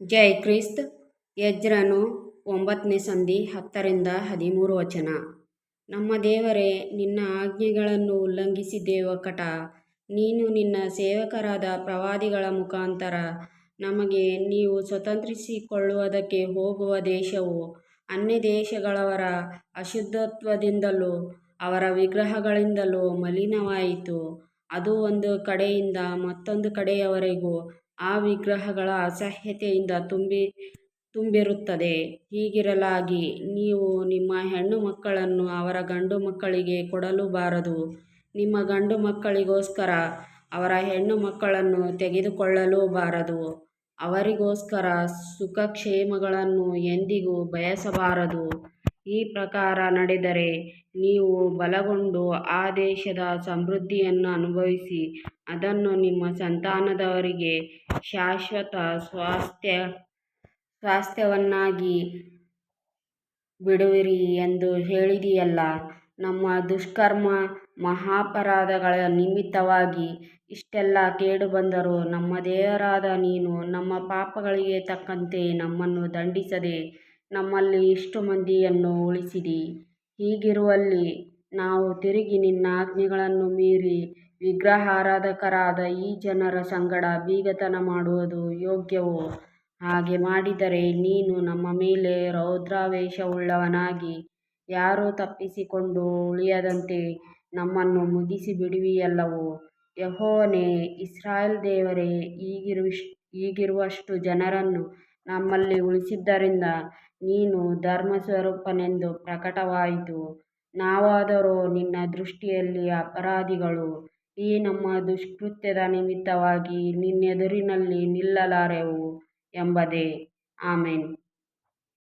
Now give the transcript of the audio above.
ಜೈ Christ. ಯಜ್ರನು ಒಂಬತ್ತನೇ ಸಂಧಿ ಹತ್ತರಿಂದ ಹದಿಮೂರು ವಚನ. ನಮ್ಮ ದೇವರೇ, ನಿನ್ನ ಆಜ್ಞೆಗಳನ್ನು ಉಲ್ಲಂಘಿಸಿದ್ದೇವ ಕಟ. ನೀನು ನಿನ್ನ ಸೇವಕರಾದ ಪ್ರವಾದಿಗಳ ಮುಖಾಂತರ ನಮಗೆ ನೀವು ಸ್ವತಂತ್ರಿಸಿಕೊಳ್ಳುವುದಕ್ಕೆ ಹೋಗುವ ದೇಶವು ಅನ್ಯ ದೇಶಗಳವರ ಅಶುದ್ಧತ್ವದಿಂದಲೂ ಅವರ ವಿಗ್ರಹಗಳಿಂದಲೂ ಮಲಿನವಾಯಿತು. ಅದು ಒಂದು ಕಡೆಯಿಂದ ಮತ್ತೊಂದು ಕಡೆಯವರೆಗೂ ಆ ವಿಗ್ರಹಗಳ ಅಸಹ್ಯತೆಯಿಂದ ತುಂಬಿ, ತುಂಬಿರುತ್ತದೆ. ಹೀಗಿರಲಾಗಿ ನೀವು ನಿಮ್ಮ ಹೆಣ್ಣು ಮಕ್ಕಳನ್ನು ಅವರ ಗಂಡು ಮಕ್ಕಳಿಗೆ ಕೊಡಲು ಬಾರದು ನಿಮ್ಮ ಗಂಡು ಮಕ್ಕಳಿಗೋಸ್ಕರ ಅವರ ಹೆಣ್ಣು ಮಕ್ಕಳನ್ನು ತೆಗೆದುಕೊಳ್ಳಲೂಬಾರದು. ಅವರಿಗೋಸ್ಕರ ಸುಖಕ್ಷೇಮಗಳನ್ನು ಎಂದಿಗೂ ಬಯಸಬಾರದು. ಈ ಪ್ರಕಾರ ನಡೆದರೆ ನೀವು ಬಲಗೊಂಡು ಆ ದೇಶದ ಸಮೃದ್ಧಿಯನ್ನು ಅನುಭವಿಸಿ, ಅದನ್ನು ನಿಮ್ಮ ಸಂತಾನದವರಿಗೆ ಶಾಶ್ವತ ಸ್ವಾಸ್ಥ್ಯ, ಸ್ವಾಸ್ಥ್ಯವನ್ನಾಗಿ ಬಿಡುವಿರಿ ಎಂದು ಹೇಳಿದೆಯಲ್ಲ. ನಮ್ಮ ದುಷ್ಕರ್ಮ ಮಹಾಪರಾಧಗಳ ನಿಮಿತ್ತವಾಗಿ ಇಷ್ಟೆಲ್ಲ ಕೇಡು ಬಂದರೂ ನಮ್ಮ ದೇವರಾದ ನೀನು ನಮ್ಮ ಪಾಪಗಳಿಗೆ ತಕ್ಕಂತೆ ನಮ್ಮನ್ನು ದಂಡಿಸದೆ ನಮ್ಮಲ್ಲಿ ಇಷ್ಟು ಮಂದಿಯನ್ನು ಉಳಿಸಿದಿ. ಹೀಗಿರುವಲ್ಲಿ ನಾವು ತಿರುಗಿ ನಿನ್ನ ಆಜ್ಞೆಗಳನ್ನು ಮೀರಿ ವಿಗ್ರಹಾರಾಧಕರಾದ ಈ ಜನರ ಸಂಗಡ ಬೀಗತನ ಮಾಡುವುದು ಯೋಗ್ಯವೋ? ಹಾಗೆ ಮಾಡಿದರೆ ನೀನು ನಮ್ಮ ಮೇಲೆ ರೌದ್ರಾವೇಶವುಳ್ಳವನಾಗಿ ಯಾರೂ ತಪ್ಪಿಸಿಕೊಂಡು ಉಳಿಯದಂತೆ ನಮ್ಮನ್ನು ಮುಗಿಸಿ ಬಿಡುವಿಯಲ್ಲವೋ ಯೆಹೋವನೇ, ಇಸ್ರಾಯೇಲ್ ದೇವರೇ ಈಗಿರುವಿಶ್ ಈಗಿರುವಷ್ಟು ಜನರನ್ನು ನಮ್ಮಲ್ಲಿ ಉಳಿಸಿದ್ದರಿಂದ ನೀನು ಧರ್ಮಸ್ವರೂಪನೆಂದು ಪ್ರಕಟವಾಯಿತು. ನಾವಾದರೂ ನಿನ್ನ ದೃಷ್ಟಿಯಲ್ಲಿ ಅಪರಾಧಿಗಳು. ಈ ನಮ್ಮ ದುಷ್ಕೃತ್ಯದ ನಿಮಿತ್ತವಾಗಿ ನಿನ್ನೆದುರಿನಲ್ಲಿ ನಿಲ್ಲಲಾರೆವು ಎಂಬುದೇ. ಆಮೆನ್.